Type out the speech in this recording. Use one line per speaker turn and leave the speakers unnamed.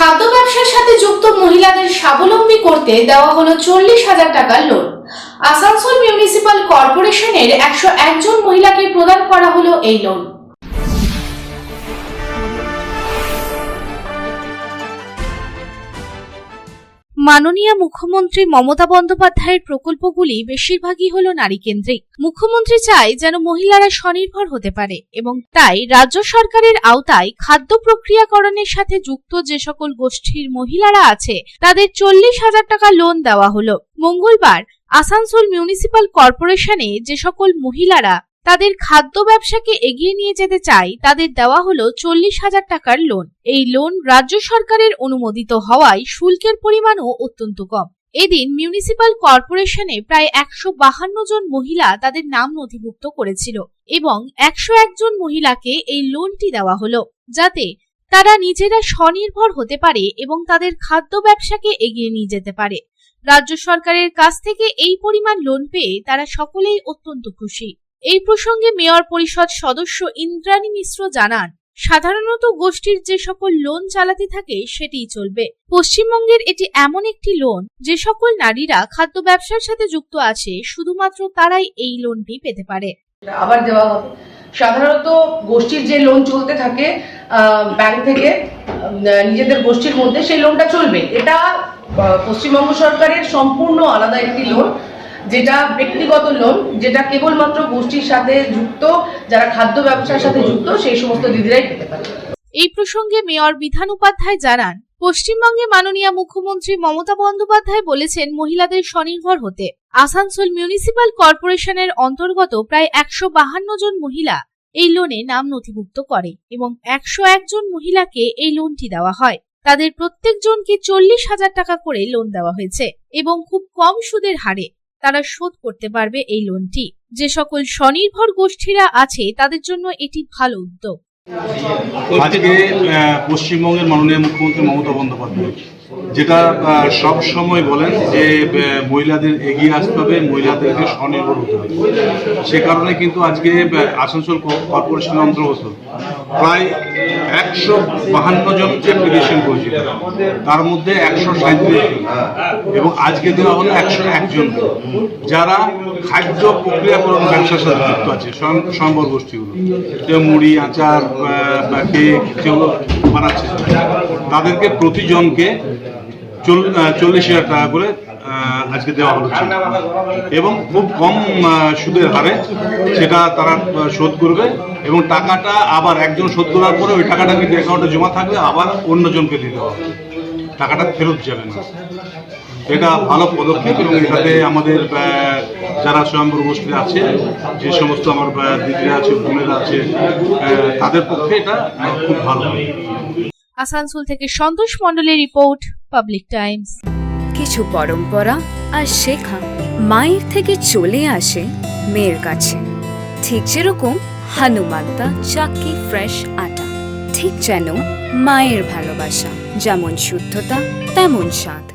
খাদ্য ব্যবসার সাথে যুক্ত মহিলাদের স্বাবলম্বী করতে দেওয়া হলো চল্লিশ হাজার টাকার লোন। আসানসোল মিউনিসিপাল কর্পোরেশনের একশো একজন মহিলাকে প্রদান করা হলো এই লোন। মাননীয় মুখ্যমন্ত্রী মমতা বন্দ্যোপাধ্যায়ের প্রকল্পগুলি বেশিরভাগই হল নারী কেন্দ্রিক মুখ্যমন্ত্রী চায় যেন মহিলারা স্বনির্ভর হতে পারে এবং তাই রাজ্য সরকারের আওতায় খাদ্য প্রক্রিয়াকরণের সাথে যুক্ত যে সকল গোষ্ঠীর মহিলারা আছে, তাদের চল্লিশ হাজার টাকা লোন দেওয়া হলো। মঙ্গলবার আসানসোল মিউনিসিপাল কর্পোরেশনে যে সকল মহিলারা তাদের খাদ্য ব্যবসাকে এগিয়ে নিয়ে যেতে চাই, তাদের দেওয়া হলো চল্লিশ হাজার টাকার লোন এই লোন রাজ্য সরকারের অনুমোদিত হওয়ায় শুল্কের পরিমাণও অত্যন্ত কম। এদিন মিউনিসিপাল কর্পোরেশনে প্রায় একশো বাহান্ন জন মহিলা তাদের নাম নথিভুক্ত করেছিল এবং একশো একজন মহিলাকে এই লোনটি দেওয়া হলো, যাতে তারা নিজেরা স্বনির্ভর হতে পারে এবং তাদের খাদ্য ব্যবসাকে এগিয়ে নিয়ে যেতে পারে। রাজ্য সরকারের কাছ থেকে এই পরিমাণ লোন পেয়ে তারা সকলেই অত্যন্ত খুশি। এই প্রসঙ্গে মেয়র পরিষদ সদস্য ইন্দ্রাণী মিশ্র জানান, সাধারণত গোষ্ঠীর যে সকল লোন চালাতে থাকে সেটিই চলবে। পশ্চিমবঙ্গের এটি এমন একটি লোন যে সকল নারীরা খাদ্য ব্যবসার সাথে যুক্ত আছে, শুধুমাত্র তারাই এই লোনটি পেতে পারে।
আবার দেওয়া হবে। সাধারণত গোষ্ঠীর যে লোন চলতে থাকে ব্যাংক থেকে নিজেদের গোষ্ঠীর মধ্যে সেই লোনটা চলবে। এটা পশ্চিমবঙ্গ সরকারের সম্পূর্ণ আলাদা একটি লোন যেটা ব্যক্তিগত লোন যেটা কেবলমাত্র গোষ্ঠীর সাথে যুক্ত, যারা খাদ্য ব্যবসার সাথে যুক্ত, সেই সমস্ত দিদিরাই পেতে পারে।
এই প্রসঙ্গে মেয়র বিধান উপাধ্যায় জানান, পশ্চিমবঙ্গে মাননীয় মুখ্যমন্ত্রী মমতা বন্দ্যোপাধ্যায় বলেছেন মহিলাদের স্বনির্ভর হতে। আসানসোল মিউনিসিপাল কর্পোরেশনের অন্তর্গত প্রায় একশো বাহান্ন জন মহিলা এই লোনে নাম নথিভুক্ত করে এবং একশো একজন মহিলাকে এই লোনটি দেওয়া হয়। তাদের প্রত্যেকজনকে চল্লিশ হাজার টাকা করে লোন দেওয়া হয়েছে এবং খুব কম সুদের হারে। তারা শোধ করতে পারবে এই লোনটি। যে সকল স্বনির্ভর গোষ্ঠীরা আছে, তাদের জন্য এটি ভালো উদ্যোগ।
আজকে পশ্চিমবঙ্গের মাননীয় মুখ্যমন্ত্রী মমতা বন্দ্যোপাধ্যায়। যেটা সব সময় বলেন যে মহিলাদের এগিয়ে আসতে হবে, মহিলাদেরকে স্বনির্ভর হতে হবে। সে কারণে কিন্তু আজকে আসানসোল ক- কর্পোরেশনের অন্তর্গত প্রায় একশো বাহান্ন জন অ্যাপ্লিকেশন করেছিল। তার মধ্যে একশো সাঁত্রিশ এবং আজকে দেওয়া হলো একশো একজন যারা খাদ্য প্রক্রিয়াকরণ ব্যবসার সাথে যুক্ত আছে স্বয়ম্বর গোষ্ঠীগুলো। কেউ মুড়ি, আচার কেক যেগুলো বানাচ্ছে। তাদেরকে প্রতিজনকে চল্লিশ হাজার টাকা করে আজকে দেওয়া হলো চেক। এবং খুব কম সুদের হারে সেটা তারা শোধ করবে এবং টাকাটা আবার একজন শোধ করার পরে ওই টাকাটা কিন্তু অ্যাকাউন্টে জমা থাকবে আবার অন্যজনকে দিতে হবে। টাকাটা ফেরত যাবে না। এটা ভালো পদক্ষেপ এবং এটাতে আমাদের যারা স্বয়ম্বর গোষ্ঠী আছে, যে সমস্ত আমার দিদিরা আছে, বোনেরা আছে তাদের পক্ষে এটা খুব ভালো
আসানসোল থেকে সন্তোষ মণ্ডলের রিপোর্ট। পাবলিক টাইমস
কিছু পরম্পরা আর শেখা মায়ের থেকে চলে আসে মেয়ের কাছে। ঠিক যেরকম হানুমান্তা চাকি ফ্রেশ আটা। ঠিক যেন মায়ের ভালোবাসা যেমন শুদ্ধতা, তেমন স্বাদ।